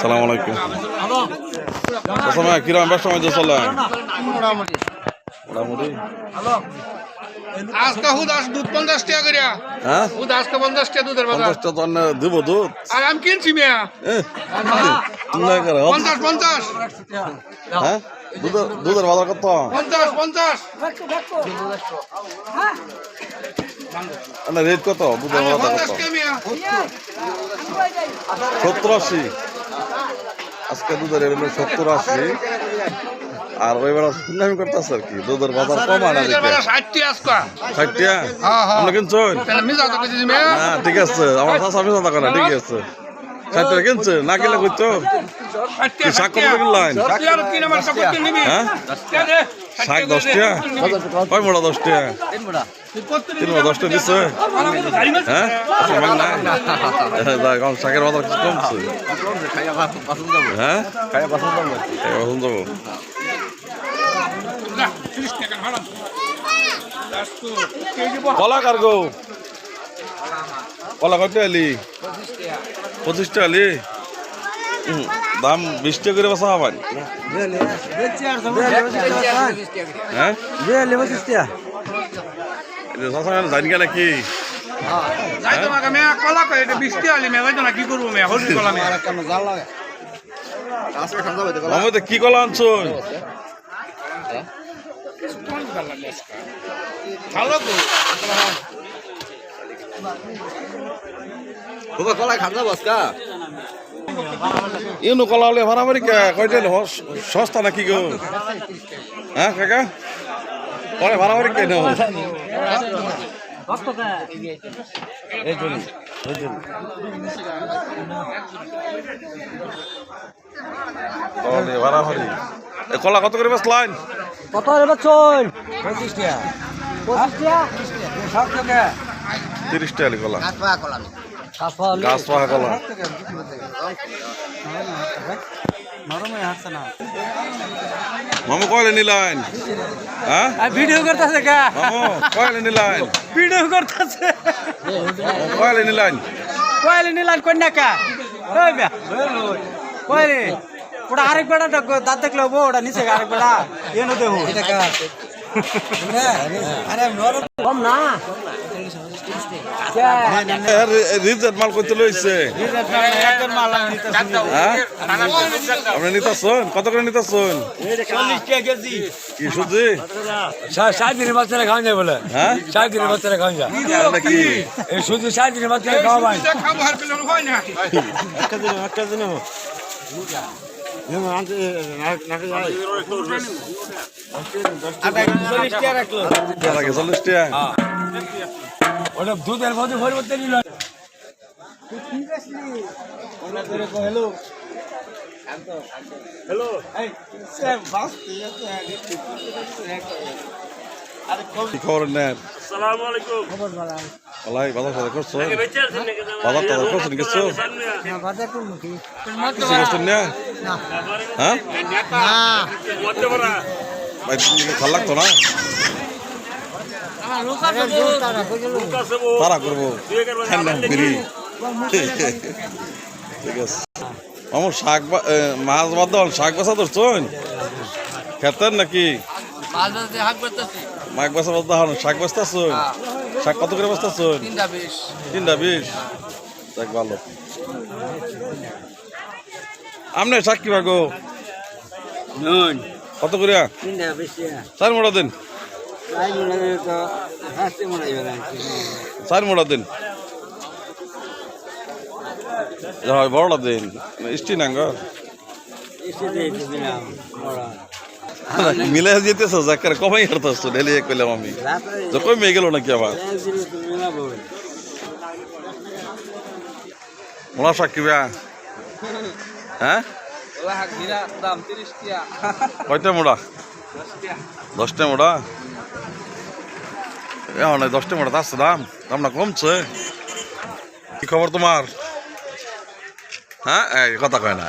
সালাম আলাইকুম। সময় কিরম ব্যবসা মধ্যে চলে। মোটামুটি। আজকে হুদ আজ দুধ পঞ্চাশ টাকা করিয়া। হ্যাঁ? হুদ আজকে পঞ্চাশ টাকা দুধের বাজার। তো দুধ। আর আমি কিনছি মেয়া। করে, পঞ্চাশ পঞ্চাশ। হ্যাঁ? দুধের দুধের বাজার কত? পঞ্চাশ পঞ্চাশ। না রেট কত? বাজার কত সত্তর আশি। আজকে দুধের রেট হলো সত্তর আশি। আর ওইবার সুনামি করতেছে আর কি। দুধের বাজার কম আনা আজকে। ষাটটিয়া হ্যাঁ, হ্যাঁ। কিনছেন? না ঠিক আছে। আমার চাষা করে ঠিক আছে। ষাট কিনছে না কিনলে করছ শাক কত করে শাক দশ টাকা কয় মোড়া দশ টাকা তিন মোড়া দশ টাকা দিচ্ছে হ্যাঁ? শাকের বাজার কিছু কমছে? হ্যাঁ? যাব। কলা কার্গো কলা কত আলি? পঁচিশ টাকা আলি? দাম বিশ টাকা করে বসা হবেন হ্যাঁ? জানি গেলে কি? না, কি কলা মেয়া। আমি তো কি কলা ভালো তো। ইউনো কলা হলে ভাড়াবাড়ি কয়টা? সস্তা নাকি গো? হ্যাঁ কাকা? পরে ভাড়াবাড়ি কে ভাড়াবাড়ি কলা কত করে বেচলাইন কত এবার চল? পঁচিশ টাকা। পঁচিশ টাকা? তিরিশ টাকা কলা গাছ পাকা কলা মামু কয়লে নিলাইন হ্যাঁ? ভিডিও করতেছে কা? মামু কয়লে নিলাইন ভিডিও করতেছে। কয়লে নিলাইন কয়লে নিলাম কন্যা কা? কয়লে ওটা আরেক বেড়া দাঁত দেখলে ওটা নিচে আরেক বেড়া। এনো দেবো। এটা কা আরে নরম কম না রিজেট মাল করতে লইছে। হ্যাঁ? আপনি নিতাছন কত করে নিতাছন কি সুজি? ষাট দিনের বাচ্চারা খাওয়া যায় বলে। হ্যাঁ? ষাট দিনের বাচ্চারা খাওয়া যায়। কি এই শুধু ষাট দিনের বাচ্চারা খাওয়া হয় না। চল্লিশ টাকা রাখল এর আগে চল্লিশ টাকা ওটা দুধের মধ্যে পরিবর্তন নিল কি খবর নেন ওলাই বাজার সাথে করছ বাজার টাজার করছেন কিছু কিছু করছেন না হ্যাঁ ভাই ভালো লাগতো না তারা করব ঠান্ডা ঠিক আছে আমার শাক বা- মাছ বাদ দাও শাক বাসা ধরছন খেতেন নাকি মাছ বাসা বাদ দাও শাক বাঁচতেছন শাক কত করে বাঁচতেছন তিনটা বিশ। দেখ ভালো। আমনে শাক কি বাগো কত করে চার মোড়া দিন। চার মোড়া দিন। হয় বড়টা দিন। ইষ্টি নাঙ্গ মিলে যেতেছ যাকার কমাই হারতাছ এক কইলাম আমি। তো কমে গেল নাকি আবার? মোড়া শাক কিবা হ্যাঁ? কয়টা দশটা দাম। কমছে। কি খবর তোমার? হ্যাঁ কথা কয় না।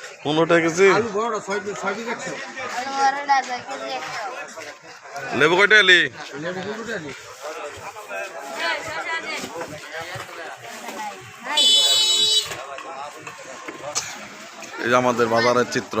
পনেরো টাকা কেজি? লেবু কয়টা এলি? এই আমাদের বাজারের চিত্র।